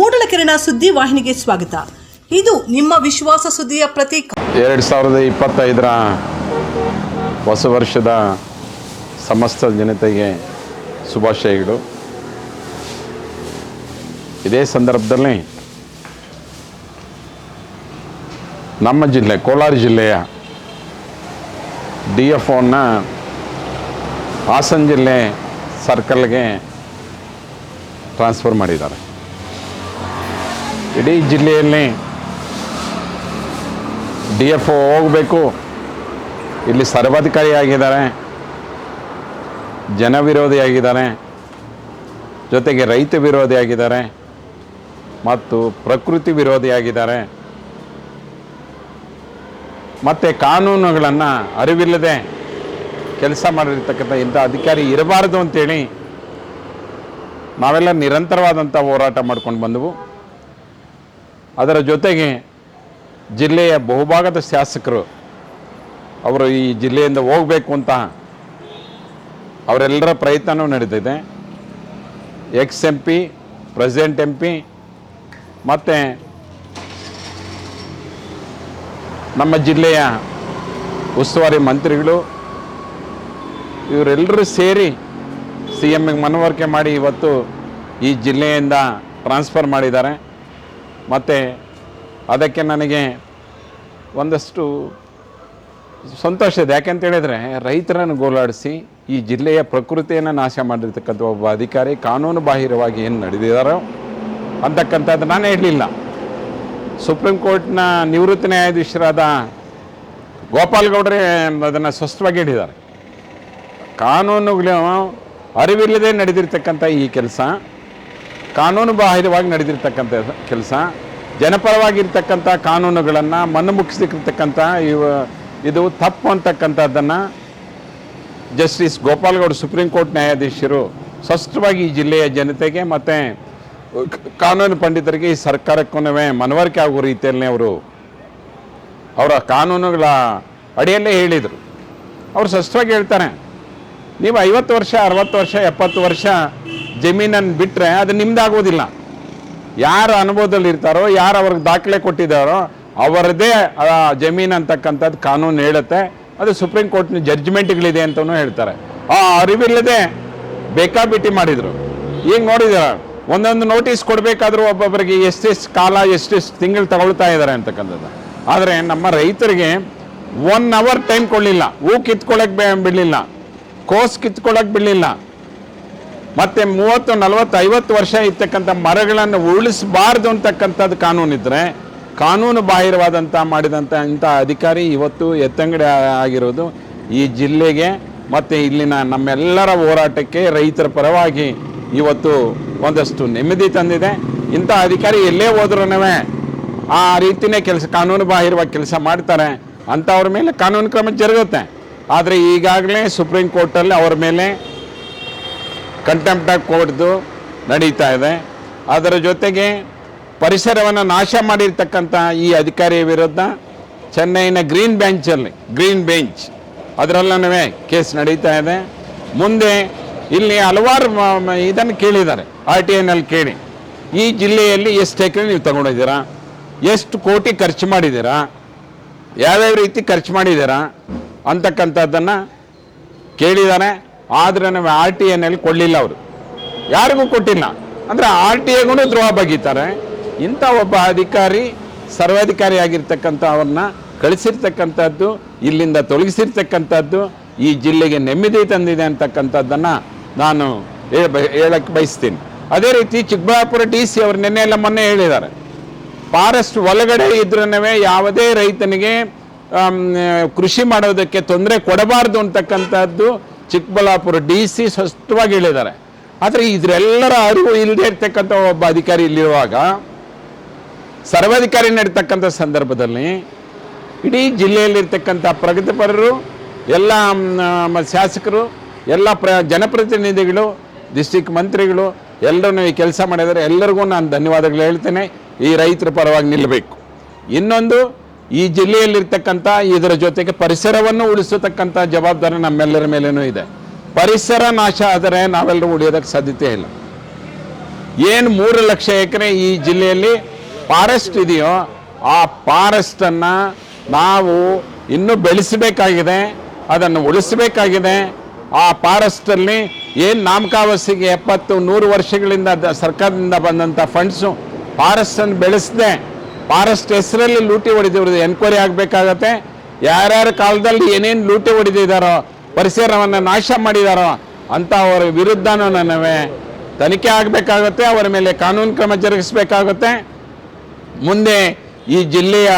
ಮೂಡಲಕೆರೆನ ಸುದ್ದಿ ವಾಹಿನಿಗೆ ಸ್ವಾಗತ. ಇದು ನಿಮ್ಮ ವಿಶ್ವಾಸ ಸುದ್ದಿಯ ಪ್ರತೀಕ. ಎರಡು ಸಾವಿರದ ಇಪ್ಪತ್ತೈದರ ಹೊಸ ವರ್ಷದ ಸಮಸ್ತ ಜನತೆಗೆ ಶುಭಾಶಯಗಳು. ಇದೇ ಸಂದರ್ಭದಲ್ಲಿ ನಮ್ಮ ಜಿಲ್ಲೆ, ಕೋಲಾರ ಜಿಲ್ಲೆಯ ಡಿ ಎಫ್ ಒನ್ನ ಹಾಸನ ಜಿಲ್ಲೆ ಸರ್ಕಲ್ಗೆ ಟ್ರಾನ್ಸ್ಫರ್ ಮಾಡಿದ್ದಾರೆ. ಇಡೀ ಜಿಲ್ಲೆಯಲ್ಲಿ ಡಿ ಎಫ್ ಒ ಹೋಗಬೇಕು. ಇಲ್ಲಿ ಸರ್ವಾಧಿಕಾರಿಯಾಗಿದ್ದಾರೆ. ಜನ ವಿರೋಧಿಯಾಗಿದ್ದಾರೆ ಜೊತೆಗೆ ರೈತ ವಿರೋಧಿಯಾಗಿದ್ದಾರೆ. ಮತ್ತು ಪ್ರಕೃತಿ ವಿರೋಧಿಯಾಗಿದ್ದಾರೆ. ಮತ್ತು ಕಾನೂನುಗಳನ್ನು ಅರಿವಿಲ್ಲದೆ ಕೆಲಸ ಮಾಡಿರ್ತಕ್ಕಂಥ ಇಂಥ ಅಧಿಕಾರಿ ಇರಬಾರ್ದು ಅಂತೇಳಿ ನಾವೆಲ್ಲ ನಿರಂತರವಾದಂಥ ಹೋರಾಟ ಮಾಡ್ಕೊಂಡು ಬಂದವು. ಅದರ ಜೊತೆಗೆ ಜಿಲ್ಲೆಯ ಬಹುಭಾಗದ ಶಾಸಕರು ಅವರು ಈ ಜಿಲ್ಲೆಯಿಂದ ಹೋಗಬೇಕು ಅಂತ ಅವರೆಲ್ಲರ ಪ್ರಯತ್ನವೂ ನಡೀತಿದೆ. Ex M P president M P ಮತ್ತು ನಮ್ಮ ಜಿಲ್ಲೆಯ ಉಸ್ತುವಾರಿ ಮಂತ್ರಿಗಳು ಇವರೆಲ್ಲರೂ ಸೇರಿ ಸಿ ಎಮ್ಗೆ ಮನವರಿಕೆ ಮಾಡಿ ಇವತ್ತು ಈ ಜಿಲ್ಲೆಯಿಂದ ಟ್ರಾನ್ಸ್ಫರ್ ಮಾಡಿದ್ದಾರೆ. ಮತ್ತು ಅದಕ್ಕೆ ನನಗೆ ಒಂದಷ್ಟು ಸಂತೋಷ ಇದೆ. ಯಾಕೆಂತ ಹೇಳಿದ್ರೆ ರೈತರನ್ನು ಗೋಲಾಡಿಸಿ ಈ ಜಿಲ್ಲೆಯ ಪ್ರಕೃತಿಯನ್ನು ನಾಶ ಮಾಡಿರ್ತಕ್ಕಂಥ ಒಬ್ಬ ಅಧಿಕಾರಿ ಕಾನೂನು ಬಾಹಿರವಾಗಿ ಏನು ನಡೆದಿದ್ದಾರೋ ಅಂತಕ್ಕಂಥದ್ದು ನಾನು ಹೇಳಲಿಲ್ಲ. ಸುಪ್ರೀಂ ಕೋರ್ಟ್ನ ನಿವೃತ್ತ ನ್ಯಾಯಾಧೀಶರಾದ ಗೋಪಾಲ್ ಗೌಡ್ರೆ ಅದನ್ನು ಸ್ಪಷ್ಟವಾಗಿ ಹೇಳಿದ್ದಾರೆ. ಕಾನೂನುಗಳು ಅರಿವಿಲ್ಲದೆ ನಡೆದಿರ್ತಕ್ಕಂಥ ಈ ಕೆಲಸ ಕಾನೂನು ಬಾಹಿರವಾಗಿ ನಡೆದಿರ್ತಕ್ಕಂಥ ಕೆಲಸ, ಜನಪರವಾಗಿರ್ತಕ್ಕಂಥ ಕಾನೂನುಗಳನ್ನು ಮನಮುಖಿಸಿರ್ತಕ್ಕಂಥ ಇವ ಇದು ತಪ್ಪು ಅಂತಕ್ಕಂಥದ್ದನ್ನು ಜಸ್ಟಿಸ್ ಗೋಪಾಲ್ಗೌಡ ಸುಪ್ರೀಂ ಕೋರ್ಟ್ ನ್ಯಾಯಾಧೀಶರು ಸ್ಪಷ್ಟವಾಗಿ ಈ ಜಿಲ್ಲೆಯ ಜನತೆಗೆ ಮತ್ತು ಕಾನೂನು ಪಂಡಿತರಿಗೆ ಈ ಸರ್ಕಾರಕ್ಕೂ ಮನವರಿಕೆ ಆಗೋ ರೀತಿಯಲ್ಲಿ ಅವರು ಅವರ ಕಾನೂನುಗಳ ಅಡಿಯಲ್ಲೇ ಹೇಳಿದರು. ಅವರು ಸ್ಪಷ್ಟವಾಗಿ ಹೇಳ್ತಾರೆ. ನೀವು ಐವತ್ತು ವರ್ಷ, ಅರವತ್ತು ವರ್ಷ, ಎಪ್ಪತ್ತು ವರ್ಷ ಜಮೀನನ್ನು ಬಿಟ್ಟರೆ ಅದು ನಿಮ್ದಾಗೋದಿಲ್ಲ. ಯಾರು ಅನುಭವದಲ್ಲಿ ಇರ್ತಾರೋ, ಯಾರು ಅವ್ರಿಗೆ ದಾಖಲೆ ಕೊಟ್ಟಿದ್ದಾರೋ, ಅವರದೇ ಜಮೀನು ಅಂತಕ್ಕಂಥದ್ದು ಕಾನೂನು ಹೇಳುತ್ತೆ. ಅದು ಸುಪ್ರೀಂ ಕೋರ್ಟ್ನ ಜಡ್ಜ್ಮೆಂಟ್ಗಳಿದೆ ಅಂತಲೂ ಹೇಳ್ತಾರೆ. ಆ ಅರಿವಿಲ್ಲದೆ ಬೇಕಾಬಿಟ್ಟಿ ಮಾಡಿದರು. ಈಗ ನೋಡಿದಾರ ಒಂದೊಂದು ನೋಟಿಸ್ ಕೊಡಬೇಕಾದ್ರೂ ಒಬ್ಬೊಬ್ಬರಿಗೆ ಎಷ್ಟೆಷ್ಟು ಕಾಲ, ಎಷ್ಟೆಷ್ಟು ತಿಂಗಳು ತಗೊಳ್ತಾ ಇದ್ದಾರೆ ಅಂತಕ್ಕಂಥದ್ದು. ಆದರೆ ನಮ್ಮ ರೈತರಿಗೆ ಒನ್ ಅವರ್ ಟೈಮ್ ಕೊಡಲಿಲ್ಲ. ಹೂ ಕಿತ್ಕೊಳ್ಳೋಕೆ ಬಿಡಲಿಲ್ಲ. ಕೋಸ್ ಕಿತ್ಕೊಳ್ಳೋಕೆ ಬಿಡಲಿಲ್ಲ. ಮತ್ತೆ ಮೂವತ್ತು, ನಲವತ್ತು, ಐವತ್ತು ವರ್ಷ ಇರ್ತಕ್ಕಂಥ ಮರಗಳನ್ನು ಉಳಿಸಬಾರ್ದು ಅಂತಕ್ಕಂಥದ್ದು ಕಾನೂನು ಇದ್ದರೆ ಕಾನೂನು ಬಾಹಿರವಾದಂಥ ಮಾಡಿದಂಥ ಇಂಥ ಅಧಿಕಾರಿ ಇವತ್ತು ಎತ್ತಂಗಡಿ ಆಗಿರೋದು. ಈ ಜಿಲ್ಲೆಗೆ ಮತ್ತು ಇಲ್ಲಿನ ನಮ್ಮೆಲ್ಲರ ಹೋರಾಟಕ್ಕೆ ರೈತರ ಪರವಾಗಿ ಇವತ್ತು ಒಂದಷ್ಟು ನೆಮ್ಮದಿ ತಂದಿದೆ. ಇಂಥ ಅಧಿಕಾರಿ ಎಲ್ಲೇ ಹೋದ್ರೂ ಆ ರೀತಿನೇ ಕೆಲಸ, ಕಾನೂನು ಬಾಹಿರವಾಗಿ ಕೆಲಸ ಮಾಡ್ತಾರೆ ಅಂಥವ್ರ ಮೇಲೆ ಕಾನೂನು ಕ್ರಮ ಜರುಗುತ್ತೆ. ಆದರೆ ಈಗಾಗಲೇ ಸುಪ್ರೀಂ ಕೋರ್ಟಲ್ಲಿ ಅವ್ರ ಮೇಲೆ ಕಂಟೆಂಪ್ಟ್ ಕೋರ್ಟ್ದು ನಡೀತಾ ಇದೆ. ಅದರ ಜೊತೆಗೆ ಪರಿಸರವನ್ನು ನಾಶ ಮಾಡಿರ್ತಕ್ಕಂಥ ಈ ಅಧಿಕಾರಿಯ ವಿರುದ್ಧ ಚೆನ್ನೈನ ಗ್ರೀನ್ ಬೆಂಚಲ್ಲಿ, ಗ್ರೀನ್ ಬೆಂಚ್ ಅದರಲ್ಲೂ ಕೇಸ್ ನಡೀತಾ ಇದೆ. ಮುಂದೆ ಇಲ್ಲಿ ಹಲವಾರು ಇದನ್ನು ಕೇಳಿದ್ದಾರೆ, ಆರ್ ಟಿ ಐನಲ್ಲಿ ಕೇಳಿ. ಈ ಜಿಲ್ಲೆಯಲ್ಲಿ ಎಷ್ಟು ಎಕರೆ ನೀವು ತಗೊಂಡಿದ್ದೀರಾ? ಎಷ್ಟು ಕೋಟಿ ಖರ್ಚು ಮಾಡಿದ್ದೀರಾ? ಯಾವ್ಯಾವ ರೀತಿ ಖರ್ಚು ಮಾಡಿದ್ದೀರಾ? ಅಂತಕ್ಕಂಥದ್ದನ್ನು ಕೇಳಿದ್ದಾರೆ. ಆದರೆ ನಾವು ಆರ್ ಟಿ ಎನಲ್ಲಿ ಕೊಡಲಿಲ್ಲ ಅವರು. ಯಾರಿಗೂ ಕೊಟ್ಟಿಲ್ಲ. ಅಂದರೆ ಆರ್ ಟಿ ಎಗೂ ದ್ರೋಹ ಬಗೀತಾರೆ ಇಂಥ ಒಬ್ಬ ಅಧಿಕಾರಿ ಸರ್ವಾಧಿಕಾರಿ ಆಗಿರ್ತಕ್ಕಂಥ ಅವ್ರನ್ನ ಕಳಿಸಿರ್ತಕ್ಕಂಥದ್ದು, ಇಲ್ಲಿಂದ ತೊಲಗಿಸಿರ್ತಕ್ಕಂಥದ್ದು, ಈ ಜಿಲ್ಲೆಗೆ ನೆಮ್ಮದಿ ತಂದಿದೆ ಅಂತಕ್ಕಂಥದ್ದನ್ನು ನಾನು ಹೇಳ ಹೇಳಕ್ಕೆ ಬಯಸ್ತೀನಿ. ಅದೇ ರೀತಿ ಚಿಕ್ಕಬಳ್ಳಾಪುರ ಡಿ ಸಿ ಅವರು ನಿನ್ನೆ ಎಲ್ಲ ಮೊನ್ನೆ ಹೇಳಿದ್ದಾರೆ. ಫಾರೆಸ್ಟ್ ಒಳಗಡೆ ಇದ್ರೂ ಯಾವುದೇ ರೈತನಿಗೆ ಕೃಷಿ ಮಾಡೋದಕ್ಕೆ ತೊಂದರೆ ಕೊಡಬಾರ್ದು ಅಂತಕ್ಕಂಥದ್ದು ಚಿಕ್ಕಬಳ್ಳಾಪುರ ಡಿ ಸಿ ಸ್ಪಷ್ಟವಾಗಿ ಹೇಳಿದ್ದಾರೆ. ಆದರೆ ಇದರೆಲ್ಲರ ಅರಿವು ಇಲ್ಲದೆ ಇರ್ತಕ್ಕಂಥ ಒಬ್ಬ ಅಧಿಕಾರಿ ಇಲ್ಲಿರುವಾಗ, ಸರ್ವಾಧಿಕಾರಿ ನಡೀತಕ್ಕಂಥ ಸಂದರ್ಭದಲ್ಲಿ ಇಡೀ ಜಿಲ್ಲೆಯಲ್ಲಿರ್ತಕ್ಕಂಥ ಪ್ರಗತಿಪರರು ಎಲ್ಲ ಶಾಸಕರು, ಎಲ್ಲ ಪ್ರ, ಜನಪ್ರತಿನಿಧಿಗಳು, ಡಿಸ್ಟಿಕ್ ಮಂತ್ರಿಗಳು ಎಲ್ಲರೂ ಈ ಕೆಲಸ ಮಾಡಿದರೆ ಎಲ್ಲರಿಗೂ ನಾನು ಧನ್ಯವಾದಗಳು ಹೇಳ್ತೇನೆ. ಈ ರೈತರ ಪರವಾಗಿ ನಿಲ್ಲಬೇಕು. ಇನ್ನೊಂದು ಈ ಜಿಲ್ಲೆಯಲ್ಲಿರ್ತಕ್ಕಂಥ, ಇದರ ಜೊತೆಗೆ ಪರಿಸರವನ್ನು ಉಳಿಸತಕ್ಕಂಥ ಜವಾಬ್ದಾರಿ ನಮ್ಮೆಲ್ಲರ ಮೇಲೇನೂ ಇದೆ. ಪರಿಸರ ನಾಶ ಆದರೆ ನಾವೆಲ್ಲರೂ ಉಳಿಯೋದಕ್ಕೆ ಸಾಧ್ಯತೆ ಇಲ್ಲ. ಏನು ಮೂರು ಲಕ್ಷ ಎಕರೆ ಈ ಜಿಲ್ಲೆಯಲ್ಲಿ ಫಾರೆಸ್ಟ್ ಇದೆಯೋ, ಆ ಫಾರೆಸ್ಟನ್ನು ನಾವು ಇನ್ನೂ ಬೆಳೆಸಬೇಕಾಗಿದೆ, ಅದನ್ನು ಉಳಿಸಬೇಕಾಗಿದೆ. ಆ ಫಾರೆಸ್ಟಲ್ಲಿ ಏನು ನಾಮಕಾವಸಿಗೆ ಎಪ್ಪತ್ತು ನೂರು ವರ್ಷಗಳಿಂದ ಸರ್ಕಾರದಿಂದ ಬಂದಂಥ ಫಂಡ್ಸು ಫಾರೆಸ್ಟನ್ನು ಬೆಳೆಸದೆ. ಫಾರೆಸ್ಟ್ ಹೆಸರಲ್ಲಿ ಲೂಟಿ ಹೊಡೆದಿರೋದು ಎನ್ಕ್ವೈರಿ ಆಗಬೇಕಾಗತ್ತೆ. ಯಾರ್ಯಾರ ಕಾಲದಲ್ಲಿ ಏನೇನು ಲೂಟಿ ಹೊಡೆದಿದ್ದಾರೋ ಪರಿಸರವನ್ನು ನಾಶ ಮಾಡಿದಾರೋ ಅಂತ ಅವರ ವಿರುದ್ಧನೂ ನನವೇ ತನಿಖೆ ಆಗಬೇಕಾಗುತ್ತೆ, ಅವರ ಮೇಲೆ ಕಾನೂನು ಕ್ರಮ ಜರುಗಿಸಬೇಕಾಗುತ್ತೆ. ಮುಂದೆ ಈ ಜಿಲ್ಲೆಯ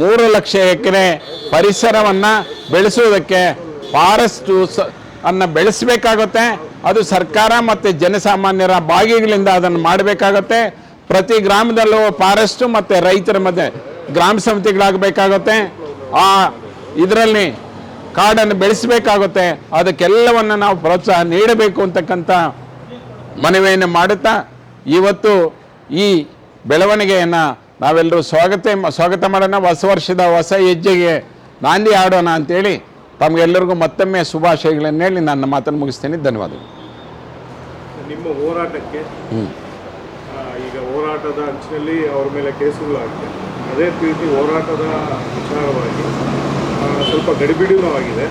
ಮೂರು ಲಕ್ಷ ಎಕರೆ ಪರಿಸರವನ್ನು ಬೆಳೆಸುವುದಕ್ಕೆ ಫಾರೆಸ್ಟು ಬೆಳೆಸಬೇಕಾಗತ್ತೆ ಬೆಳೆಸಬೇಕಾಗುತ್ತೆ. ಅದು ಸರ್ಕಾರ ಮತ್ತು ಜನಸಾಮಾನ್ಯರ ಬಾಗಿಗಳಿಂದ ಅದನ್ನು ಮಾಡಬೇಕಾಗುತ್ತೆ. ಪ್ರತಿ ಗ್ರಾಮದಲ್ಲೂ ಫಾರೆಸ್ಟು ಮತ್ತು ರೈತರ ಮಧ್ಯೆ ಗ್ರಾಮ ಸಮಿತಿಗಳಾಗಬೇಕಾಗುತ್ತೆ. ಆ ಇದರಲ್ಲಿ ಕಾಡನ್ನು ಬೆಳೆಸಬೇಕಾಗುತ್ತೆ. ಅದಕ್ಕೆಲ್ಲವನ್ನು ನಾವು ಪ್ರೋತ್ಸಾಹ ನೀಡಬೇಕು ಅಂತಕ್ಕಂಥ ಮನವಿಯನ್ನು ಮಾಡುತ್ತಾ ಇವತ್ತು ಈ ಬೆಳವಣಿಗೆಯನ್ನು ನಾವೆಲ್ಲರೂ ಸ್ವಾಗತ ಸ್ವಾಗತ ಮಾಡೋಣ. ಹೊಸ ವರ್ಷದ ಹೊಸ ಹೆಜ್ಜೆಗೆ ನಾಂದಿ ಆಡೋಣ ಅಂತೇಳಿ ತಮಗೆಲ್ಲರಿಗೂ ಮತ್ತೊಮ್ಮೆ ಶುಭಾಶಯಗಳನ್ನು ಹೇಳಿ ನನ್ನ ಮಾತನ್ನು ಮುಗಿಸ್ತೇನೆ. ಧನ್ಯವಾದಗಳು. ನಿಮ್ಮ ಹೋರಾಟಕ್ಕೆ ಹೋರಾಟದ ಅಂಚಿನಲ್ಲಿ ಅವ್ರ ಮೇಲೆ ಕೇಸುಗಳಾಗಿದೆ ಅದೇ ರೀತಿ ಹೋರಾಟದ ವಿಚಾರವಾಗಿ ಸ್ವಲ್ಪ ಗಡಿಬಿಡಿನೂ ಆಗಿದೆ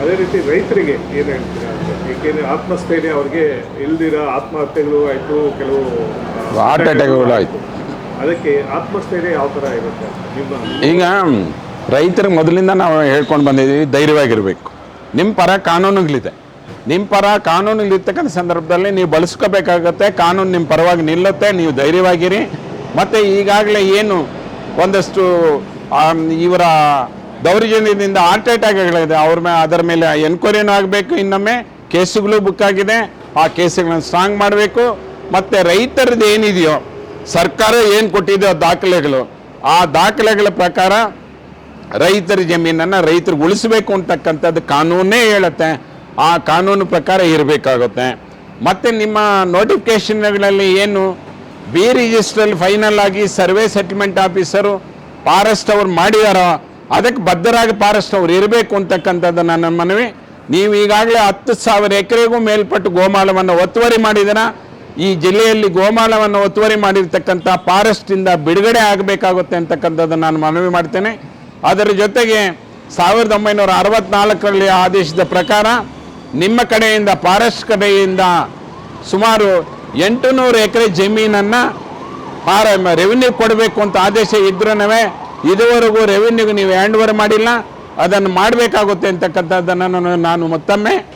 ಅದೇ ರೀತಿ ರೈತರಿಗೆ ಏನು ಹೇಳ್ತೀರಾ ಅಂತ. ಏಕೆಂದರೆ ಆತ್ಮಸ್ಥೈರ್ಯ ಅವ್ರಿಗೆ ಇಲ್ದಿರ ಆತ್ಮಹತ್ಯೆಗಳು ಆಯಿತು ಕೆಲವು ಹಾರ್ಟ್ ಅಟ್ಯಾಕ್ಗಳು ಆಯ್ತು. ಅದಕ್ಕೆ ಆತ್ಮಸ್ಥೈರ್ಯ ಯಾವ ಥರ ಇರುತ್ತೆ ನಿಮ್ಮ ಈಗ ರೈತರಿಗೆ ಮೊದಲಿಂದ ನಾವು ಹೇಳ್ಕೊಂಡು ಬಂದಿದ್ದೀವಿ ಧೈರ್ಯವಾಗಿರಬೇಕು. ನಿಮ್ಮ ಪರ ಕಾನೂನುಗಳಿದೆ. ನಿಮ್ಮ ಪರ ಕಾನೂನುಗಳಿರ್ತಕ್ಕಂಥ ಸಂದರ್ಭದಲ್ಲಿ ನೀವು ಬಳಸ್ಕೋಬೇಕಾಗತ್ತೆ, ಕಾನೂನು ನಿಮ್ಮ ಪರವಾಗಿ ನಿಲ್ಲುತ್ತೆ, ನೀವು ಧೈರ್ಯವಾಗಿರಿ. ಮತ್ತು ಈಗಾಗಲೇ ಏನು ಒಂದಷ್ಟು ಇವರ ದೌರ್ಜನ್ಯದಿಂದ ಹಾರ್ಟ್ ಅಟ್ಯಾಕ್ಗಳಿದೆ ಅವ್ರ ಮೇಲೆ ಅದರ ಮೇಲೆ ಎನ್ಕ್ವೈರಿನೂ ಆಗಬೇಕು, ಇನ್ನೊಮ್ಮೆ ಕೇಸುಗಳು ಬುಕ್ ಆಗಿದೆ. ಆ ಕೇಸುಗಳನ್ನು ಸ್ಟ್ರಾಂಗ್ ಮಾಡಬೇಕು. ಮತ್ತು ರೈತರದ್ದು ಏನಿದೆಯೋ, ಸರ್ಕಾರ ಏನು ಕೊಟ್ಟಿದೆಯೋ ದಾಖಲೆಗಳು, ಆ ದಾಖಲೆಗಳ ಪ್ರಕಾರ ರೈತರ ಜಮೀನನ್ನು ರೈತರಿಗೆ ಉಳಿಸಬೇಕು ಅಂತಕ್ಕಂಥದ್ದು ಕಾನೂನೇ ಹೇಳುತ್ತೆ. ಆ ಕಾನೂನು ಪ್ರಕಾರ ಇರಬೇಕಾಗುತ್ತೆ. ಮತ್ತು ನಿಮ್ಮ ನೋಟಿಫಿಕೇಷನ್ಗಳಲ್ಲಿ ಏನು? ಬಿ ರಿಜಿಸ್ಟ್ರಲ್ಲಿ ಫೈನಲ್ ಆಗಿ ಸರ್ವೆ ಸೆಟಲ್ಮೆಂಟ್ ಆಫೀಸರು ಫಾರೆಸ್ಟ್ ಅವ್ರು ಮಾಡಿದಾರೋ? ಅದಕ್ಕೆ ಬದ್ಧರಾಗಿ ಫಾರೆಸ್ಟ್ ಅವ್ರು ಇರಬೇಕು ಅಂತಕ್ಕಂಥದ್ದು ನನ್ನ ಮನವಿ. ನೀವು ಈಗಾಗಲೇ ಹತ್ತು ಸಾವಿರ ಎಕರೆಗೂ ಮೇಲ್ಪಟ್ಟು ಗೋಮಾಳವನ್ನು ಒತ್ತುವರಿ ಮಾಡಿದರ ಈ ಜಿಲ್ಲೆಯಲ್ಲಿ ಗೋಮಾಳವನ್ನು ಒತ್ತುವರಿ ಮಾಡಿರ್ತಕ್ಕಂಥ ಫಾರೆಸ್ಟಿಂದ ಬಿಡುಗಡೆ ಆಗಬೇಕಾಗುತ್ತೆ ಅಂತಕ್ಕಂಥದ್ದು ನಾನು ಮನವಿ ಮಾಡ್ತೇನೆ. ಅದರ ಜೊತೆಗೆ ಸಾವಿರದ ಒಂಬೈನೂರ ಅರವತ್ನಾಲ್ಕರಲ್ಲಿ ಆದೇಶದ ಪ್ರಕಾರ ನಿಮ್ಮ ಕಡೆಯಿಂದ, ಫಾರೆಸ್ಟ್ ಕಡೆಯಿಂದ ಸುಮಾರು ಎಂಟು ನೂರು ಎಕರೆ ಜಮೀನನ್ನು ಪಾರ ರೆವಿನ್ಯೂ ಕೊಡಬೇಕು ಅಂತ ಆದೇಶ ಇದ್ರೂ ಇದುವರೆಗೂ ರೆವಿನ್ಯೂಗೆ ನೀವು ಹ್ಯಾಂಡ್ ಓವರ್ ಮಾಡಿಲ್ಲ. ಅದನ್ನು ಮಾಡಬೇಕಾಗುತ್ತೆ ಅಂತಕ್ಕಂಥದ್ದನ್ನು ನಾನು- ಮತ್ತೊಮ್ಮೆ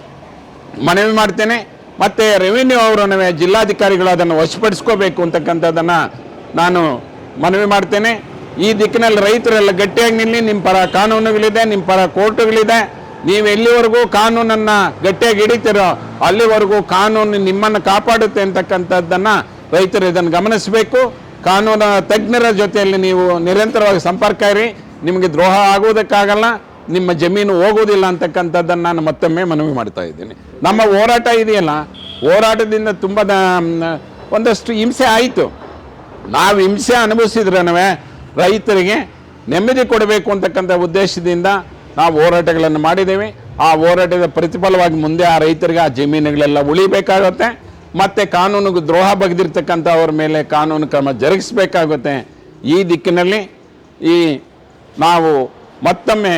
ಮನವಿ ಮಾಡ್ತೇನೆ. ಮತ್ತು ರೆವಿನ್ಯೂ ಅವರನ್ನು ಜಿಲ್ಲಾಧಿಕಾರಿಗಳು ಅದನ್ನು ವಶಪಡಿಸ್ಕೋಬೇಕು ಅಂತಕ್ಕಂಥದ್ದನ್ನು ನಾನು ಮನವಿ ಮಾಡ್ತೇನೆ. ಈ ದಿಕ್ಕಿನಲ್ಲಿ ರೈತರೆಲ್ಲ ಗಟ್ಟಿಯಾಗಿ ನಿಲ್ಲಿ, ನಿಮ್ಮ ಪರ ಕಾನೂನುಗಳಿದೆ, ನಿಮ್ಮ ಪರ ಕೋರ್ಟುಗಳಿದೆ. ನೀವು ಎಲ್ಲಿವರೆಗೂ ಕಾನೂನನ್ನು ಗಟ್ಟಿಯಾಗಿ ಹಿಡಿತೀರೋ ಅಲ್ಲಿವರೆಗೂ ಕಾನೂನು ನಿಮ್ಮನ್ನು ಕಾಪಾಡುತ್ತೆ ಅಂತಕ್ಕಂಥದ್ದನ್ನು ರೈತರು ಇದನ್ನು ಗಮನಿಸಬೇಕು. ಕಾನೂನು ತಜ್ಞರ ಜೊತೆಯಲ್ಲಿ ನೀವು ನಿರಂತರವಾಗಿ ಸಂಪರ್ಕ ಇರಿ. ನಿಮಗೆ ದ್ರೋಹ ಆಗುವುದಕ್ಕಾಗಲ್ಲ, ನಿಮ್ಮ ಜಮೀನು ಹೋಗುವುದಿಲ್ಲ ಅಂತಕ್ಕಂಥದ್ದನ್ನು ನಾನು ಮತ್ತೊಮ್ಮೆ ಮನವಿ ಮಾಡ್ತಾ ಇದ್ದೀನಿ. ನಮ್ಮ ಹೋರಾಟ ಇದೆಯಲ್ಲ, ಹೋರಾಟದಿಂದ ತುಂಬ ಒಂದಷ್ಟು ಹಿಂಸೆ ಆಯಿತು. ನಾವು ಹಿಂಸೆ ಅನುಭವಿಸಿದ್ರನವೇ ರೈತರಿಗೆ ನೆಮ್ಮದಿ ಕೊಡಬೇಕು ಅಂತಕ್ಕಂಥ ಉದ್ದೇಶದಿಂದ ನಾವು ಹೋರಾಟಗಳನ್ನು ಮಾಡಿದ್ದೀವಿ. ಆ ಹೋರಾಟದ ಪ್ರತಿಫಲವಾಗಿ ಮುಂದೆ ಆ ರೈತರಿಗೆ ಆ ಜಮೀನುಗಳೆಲ್ಲ ಉಳಿಬೇಕಾಗುತ್ತೆ. ಮತ್ತು ಕಾನೂನಿಗೆ ದ್ರೋಹ ಬಗೆದಿರ್ತಕ್ಕಂಥವ್ರ ಮೇಲೆ ಕಾನೂನು ಕ್ರಮ ಜರುಗಿಸಬೇಕಾಗುತ್ತೆ. ಈ ದಿಕ್ಕಿನಲ್ಲಿ ಈ ನಾವು ಮತ್ತೊಮ್ಮೆ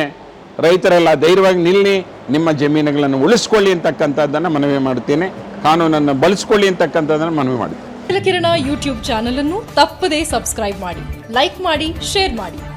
ರೈತರೆಲ್ಲ ಧೈರ್ಯವಾಗಿ ನಿಲ್ಲಿ ನಿಮ್ಮ ಜಮೀನುಗಳನ್ನು ಉಳಿಸ್ಕೊಳ್ಳಿ ಅಂತಕ್ಕಂಥದ್ದನ್ನು ಮನವಿ ಮಾಡ್ತೀನಿ ಕಾನೂನನ್ನು ಬಳಸ್ಕೊಳ್ಳಿ ಅಂತಕ್ಕಂಥದ್ದನ್ನು ಮನವಿ ಮಾಡ್ತೀನಿ ಕಿರಣ ಯೂಟ್ಯೂಬ್ ಚಾನಲ್ ಅನ್ನು ತಪ್ಪದೇ ಸಬ್ಸ್ಕ್ರೈಬ್ ಮಾಡಿ, ಲೈಕ್ ಮಾಡಿ, ಶೇರ್ ಮಾಡಿ.